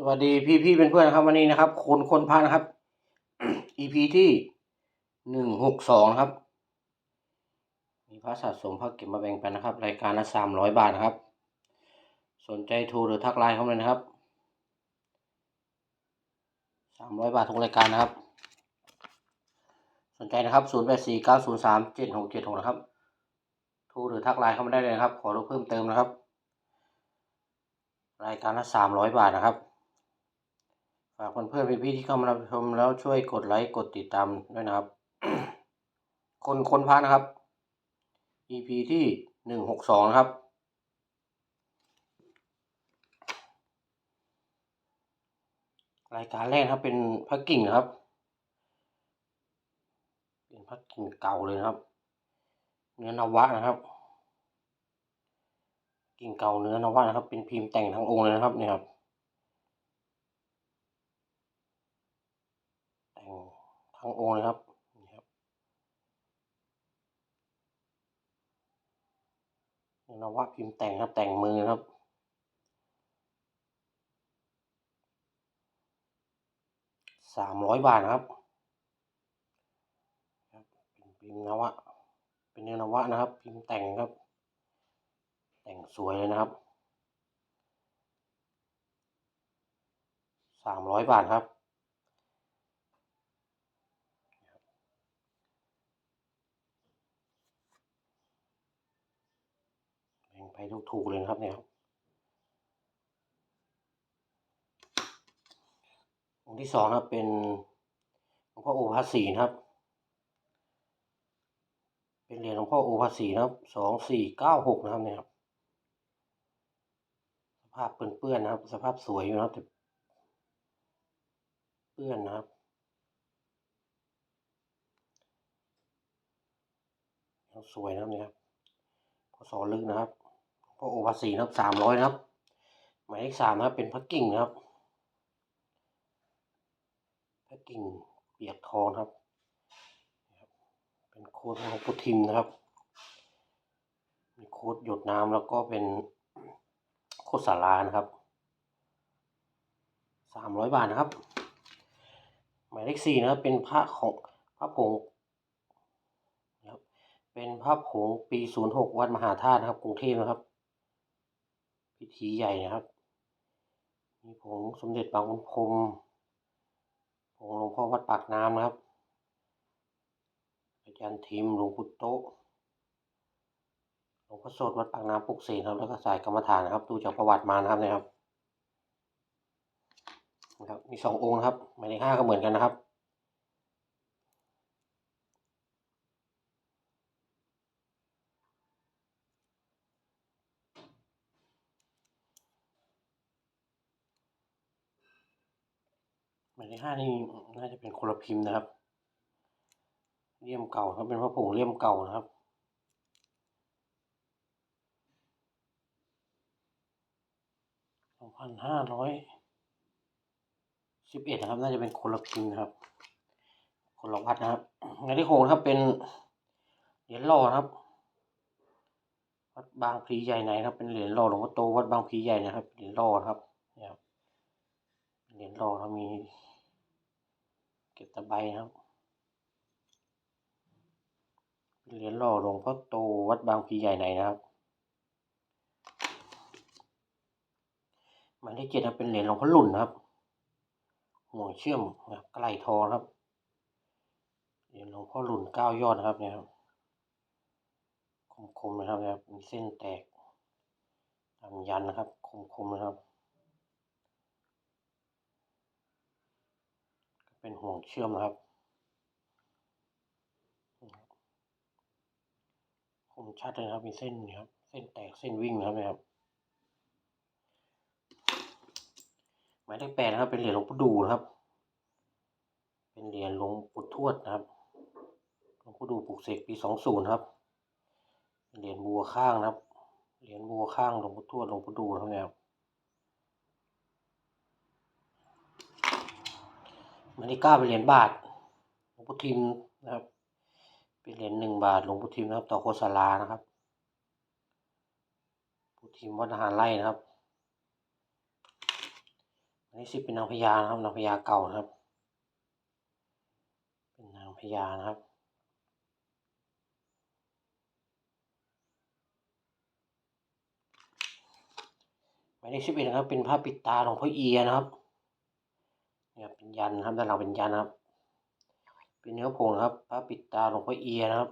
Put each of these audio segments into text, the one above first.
สวัสดีพี่พี่ๆเพื่อนนะครับวันนี้นะครับ คนคนพานะครับ EP ที่หนึ่งหกสองครับ มีพระสะสมพระเก็บมาแบ่งปันนะครับ รายการละสามร้อยบาทนะครับ สนใจโทรหรือทักไลน์เข้ามาเลยนะครับสามร้อยบาททุกรายการนะครับ สนใจนะครับศูนย์แปดสี่เก้าศูนย์สามเจ็ดหกเจ็ดหกนะครับ โทรหรือทักไลน์เข้ามาได้เลยนะครับ ขอรู้เพิ่มเติมนะครับ รายการละสามร้อยบาทนะครับ ฝากเพื่อนๆพี่ๆที่เข้ามารับชมแล้วช่วยกดไลค์กดติดตามด้วยนะครับ คนคนพานะครับ EP ที่หนึ่งหกสองครับ รายการแรกครับเป็นพักกิ่งนะครับ เป็นพักกิ่งเก่าเลยนะครับ เนื้อนวะนะครับ กิ่งเก่าเนื้อนวะนะครับ เป็นพิมพ์แต่งทั้งองค์เลยนะครับเนี่ยครับ แต่ง ทั้งองค์เลยครับนี่ครับเนื้อนวะพิมพ์แต่งครับแต่งมือนะครับสามร้อยบาทครับครับเป็นพิมพ์นวะเป็นเนื้อนวะนะครับ พิมพ์แต่งครับ แต่งสวยเลยนะครับสามร้อยบาทครับ แบ่ง ไปถูกๆเลยนะครับเนี่ยครับองค์ที่สองนะเป็นหลวงพ่อโอภาสีนะครับ เป็นเหรียญหลวงพ่อโอภาสีนะครับสองสี่เก้าหกนะครับเนี่ยครับสภาพเปื้อนๆนะครับ สภาพสวยอยู่นะครับแต่เปื้อนนะครับยังสวยนะครับเนี่ยครับพอสอลึกนะครับ พ่อโอภาสีนะครับสามร้อยนะครับ หมายเลขสามนะครับเป็นพระกิ่งนะครับพระกิ่งเปียกทองครับ เป็นโค้ดของปุทิมนะครับมีโค้ดหยดน้ำแล้วก็เป็นโค้ดสารานะครับสามร้อยบาทนะครับ หมายเลขสี่นะครับเป็นพระของพระผงนะครับเป็นพระผงปีศูนย์หกวัดมหาธาตุนะครับ กรุงเทพนะครับ พิธีใหญ่นะครับ มีผงสมเด็จบางขุนพรมผงหลวงพ่อวัดปากน้ำนะครับ อาจารย์ทิมหลวงปู่โตหลวงพ่อสดวัดปากน้ำปุกเสกครับ แล้วก็สายกรรมฐานนะครับ ดูจากประวัติมาครับนะครับนะครับ มีสององค์นะครับหมายเลขห้าก็เหมือนกันนะครับ หมายเลขห้านี่น่าจะเป็นคนละพิมพ์นะครับเลี่ยมเก่าครับเป็นพระผงเลี่ยมเก่านะครับสองพันห้าร้อยสิบเอ็ดนะครับ น่าจะเป็นคนละพิมพ์นะครับ คนละวัดนะครับงานที่หกนะครับเป็นเหรียญหล่อครับ วัดบางพลีใหญ่ในนครับ เป็นเหรียญหล่อหลวงพ่อโตวัดบางพลีใหญ่นะครับเหรียญหล่อครับเนี่ยครับเหรียญหล่อเรามี เก็บตะไบนะครับเหรียญหล่อหลวงพ่อโตวัดบางพีใหญ่ในนะครับหมายเลขเจ็ดนะเป็นเหรียญหลวงพ่อหลุ่นนะครับห่วงเชื่อมนะครับไกลทองครับเหรียญหลวงพ่อหลุ่นเก้ายอดนะครับเนี่ยครับคมๆนะครับนะครับมีเส้นแตกตามยันนะครับ คมๆนะครับ เป็น ห่วงเชื่อมนะครับคมชัดเลยนะครับ มีเส้นนะครับ เส้นแตกเส้นวิ่งนะครับนะครับหมายเลขแปดนะครับ เป็นเหรียญหลวงปู่ดูนะครับ เป็นเหรียญหลวงปู่ทวดนะครับหลวงปู่ดูปลูกเสกปีสองศูนย์ครับเหรียญบัวข้างนะครับเหรียญบัวข้างหลวงปู่ทวดหลวงปู่ดูนะครับ นี่ยครับหมายเลขเก้าเป็นเหรียญบาทหลวงปู่ทิมนะครับ เป็นเหรียญหนึ่งบาทหลวงปู่ทิมนะครับ ต่อโคสารานะครับปู่ทิมวัดอาหารไร่นะครับหมายนที่สิบเป็นนางพญานะครับนางพญาเก่านะครับ เป็นนางพญานะครับหมายเลขสิบเอ็ดนะครับเป็นผ้าปิดตาหลวงพ่อเอียนะครับ เนี่ยเป็นยันครับด้านหลังเป็นยันครับ เป็นเนื้อผงนะครับผ้าปิดตาหลวงพ่อเอียนะครับ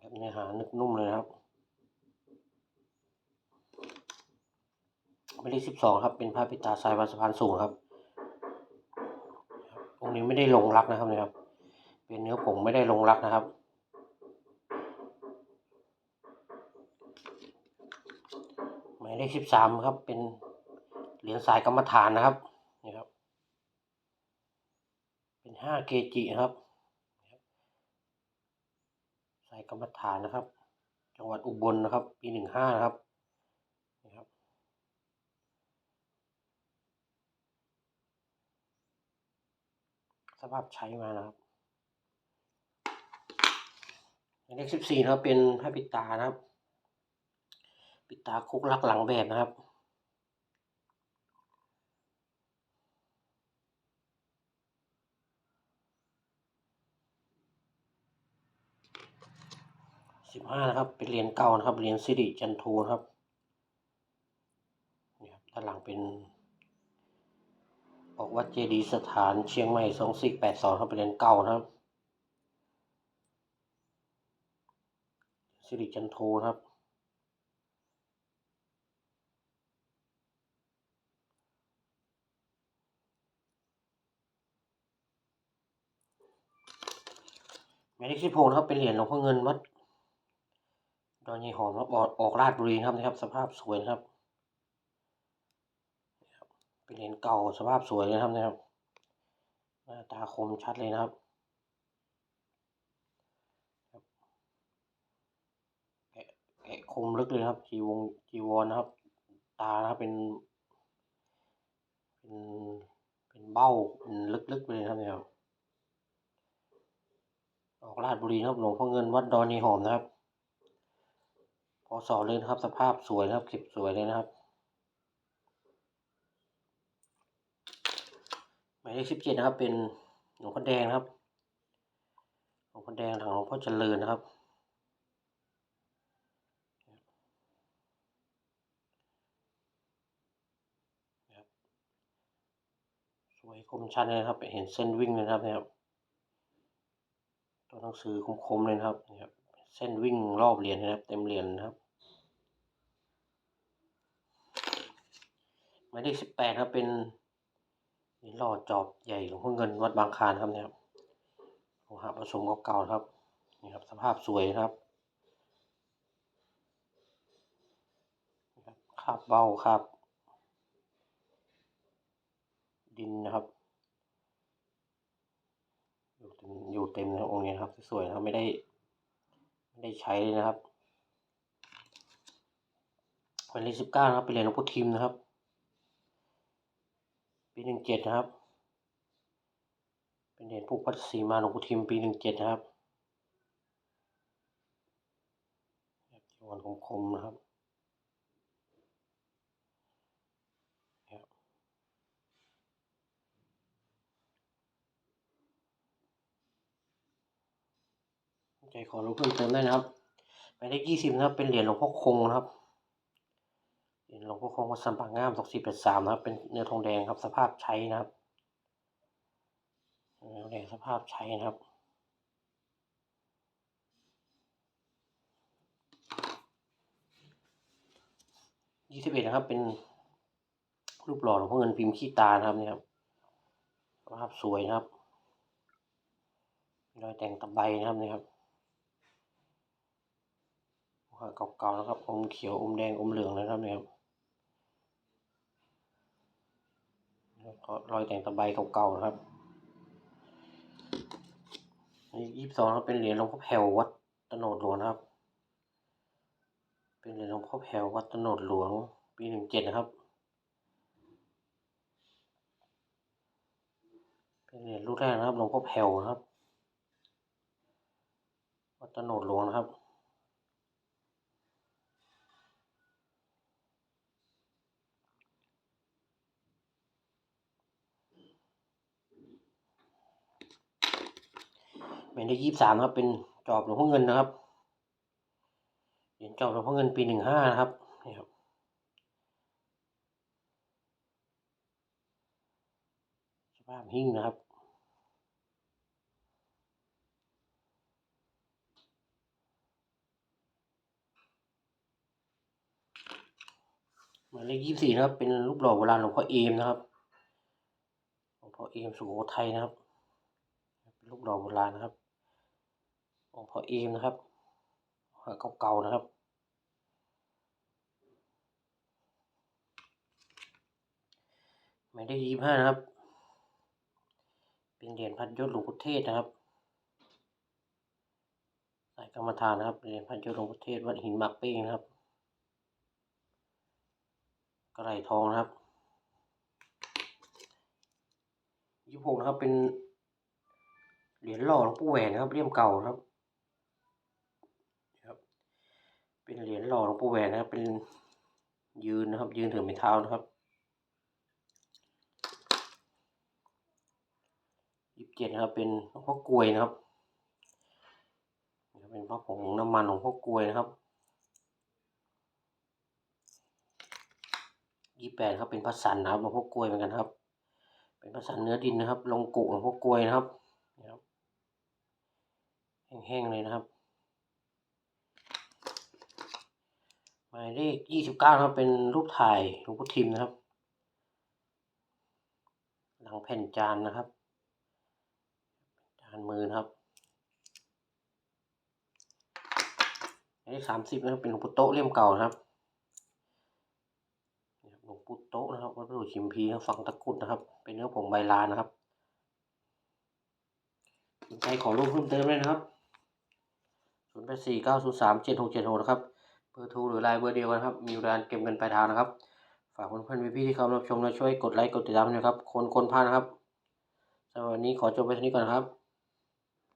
ครับเนื้อหานึกนุ่มเลยนะครับหมายเลขสิบสองครับ เป็นผ้าปิดตาทรายวัดสะพานสูงครับองค์นี้ไม่ได้ลงรักนะครับเนี่ยครับ เป็นเนื้อผงไม่ได้ลงรักนะครับหมายเลขสิบสามครับเป็น เหรียญสายกรรมฐานนะครับนี่ครับ เป็นห้าเกจินะครับ สายกรรมฐานนะครับ จังหวัดอุบลนะครับ ปีหนึ่งห้านะครับนี่ครับ สภาพใช้มานะครับเลขสิบสี่นะครับเป็นพระปิตานะครับ ปิตาคุกลักหลังแบบนะครับ สิบห้านะครับ เป็นเหรียญเก่านะครับเหรียญสิริจันทูนครับนี่ครับด้านหลังเป็นออกวัดเจดีย์สถานเชียงใหม่สองสี่แปดสองครับเป็นเหรียญเก่านะครับสิริจันทูนครับ หมายเลขสิบหกนะครับเป็นเหรียญหลวงพ่อเงินวัด ดอนยายหอมครับออกออกราชบุรีครับนะครับ สภาพสวยนะครับ เป็นเหรียญเก่าสภาพสวยเลยนะครับนะครับ หน้าตาคมชัดเลยนะครับแกะคมลึกเลยครับจีวงจีวรนะครับ ตานะครับเป็น เป็นเป็นเบ้าเป็นลึกๆไปเลยครับเนี่ยครับออกราชบุรีนะครับหลวงพ่อเงินวัดดอนยายหอมนะครับ พอสอบเลยนะครับ สภาพสวยนะครับ เก็บสวยเลยนะครับหมายเลขสิบเจ็ดนะครับ เป็นหลวงพ่อแดงนะครับหลวงพ่อแดงทางหลวงพ่อเจริญนะครับสวยคมชัดเลยครับ เห็นเส้นวิ่งเลยนะครับเนี่ยครับ ตัวหนังสือคมๆเลยนะครับนี่ครับ เส้นวิ่งรอบเหรียญนะครับ เต็มเหรียญนะครับหมายเลขสิบแปดครับเป็นนี่หล่อจอบใหญ่หลวงพ่อเงินวัดบางคานครับเนี่ยครับโลหะผสมเก่าๆครับนี่ครับ สภาพสวยครับนี่ครับคาบเบ้าคาบดินนะครับ อยู่เต็มอยู่เต็มนะองค์นี้นะครับ สวยนะครับไม่ได้ ได้ใช้เลยนะครับวันที่สิบเก้านะครับเป็นเหรียญหลวงพ่อทิมนะครับ ปีหนึ่งเจ็ดนะครับ เป็นเหรียญผูกพัดสีมาหลวงพ่อทิมปีหนึ่งเจ็ดนะครับจีวรคมๆนะครับ ใจขอรู้เพิ่มเติมได้นะครับหมายเลขยี่สิบนะครับ เป็นเหรียญหลวงพ่อคงนะครับ เหรียญหลวงพ่อคงวัดสัมปะงามสองสี่แปดสามนะครับ เป็นเนื้อทองแดงครับ สภาพใช้นะครับเนื้อแดงสภาพใช้นะครับยี่สิบเอ็ดนะครับ เป็นรูปหล่อหลวงพ่อเงินพิมพ์ขี้ตานะครับเนี่ยครับสภาพสวยนะครับรอยแต่งตะไบนะครับเนี่ยครับ เก่าๆนะครับ อมเขียว อมแดง อมเหลืองนะครับเนี่ยครับก็รอยแต่งตะไบเก่าๆนะครับนี่ยี่สิบสองครับเป็นเหรียญหลวงพ่อแผ่ววัดตโนดหลวงนะครับ เป็นเหรียญหลวงพ่อแผ่ววัดตโนดหลวง ปีหนึ่งเจ็ดนะครับ เป็นเหรียญรุ่นแรกนะครับหลวงพ่อแผ่วนะครับ วัดตโนดหลวงนะครับ หมายเลขยี่สิบสามนะครับ เป็นจอบหลวงพ่อเงินนะครับเหรียญจอบหลวงพ่อเงินปีหนึ่งห้านะครับนี่ครับสภาพหิ้งนะครับหมายเลขยี่สิบสี่นะครับ เป็นรูปหล่อโบราณหลวงพ่อเอมนะครับหลวงพ่อเอมสุโขทัยนะครับ เป็นรูปหล่อโบราณนะครับ หลวงพ่อเอมนะครับเก่าๆนะครับหมายเลขยี่ห้านะครับ เป็นเหรียญพันยศหลวงพุเทศนะครับสายกรรมฐานนะครับเหรียญพันยศหลวงพุเทศวัดหินหมากเป้งนะครับกระไรทองนะครับยี่หกนะครับเป็นเหรียญหล่อหลวงปู่แหวนนะครับเลี่ยมเก่าครับ เป็นเหรียญหล่อหลวงปู่แหวนนะครับ เป็นยืนนะครับ ยืนถือไม้เท้านะครับยี่สิบเจ็ดนะครับ เป็นหลวงพ่อกลวยนะครับเป็นพระผงน้ำมันหลวงพ่อกลวยนะครับยี่แปดครับเป็นพระสันนะครับหลวงพ่อกลวยเหมือนกันครับ เป็นพระสันเนื้อดินนะครับ ลงกุหลวงพ่อกลวยนะครับนี่ครับแห้งๆเลยนะครับ มายเลขยี่สิบเก้าครับ เป็นรูปถ่ายหลวงพ่อทิมนะครับ หลังแผ่นจานนะครับ จานมือนะครับหมายเลขสามสิบนะครับ เป็นหลวงปู่โต๊ะเล่มเก่านะครับหลวงปู่โต๊ะนะครับวัดพระดูชิมพีครับฝั่งตะกุดนะครับ เป็นเนื้อผงใบลานนะครับสนใจขอรูปเพิ่มเติมเลยนะครับศูนย์แปดสี่เก้าศูนสามเจ็ดหกเจ็ดหกนะครับ บอร์โทรหรือไลน์เบอร์เดียวกันครับ มีร้านเก็บเงินปลายทางนะครับ ฝากเพื่อนๆพี่ๆที่เข้ามารับชมและช่วยกดไลค์กดติดตามด้วยนะครับ คนคนพานะครับสำหรับวันนี้ขอจบไปเท่านี้ก่อนครับ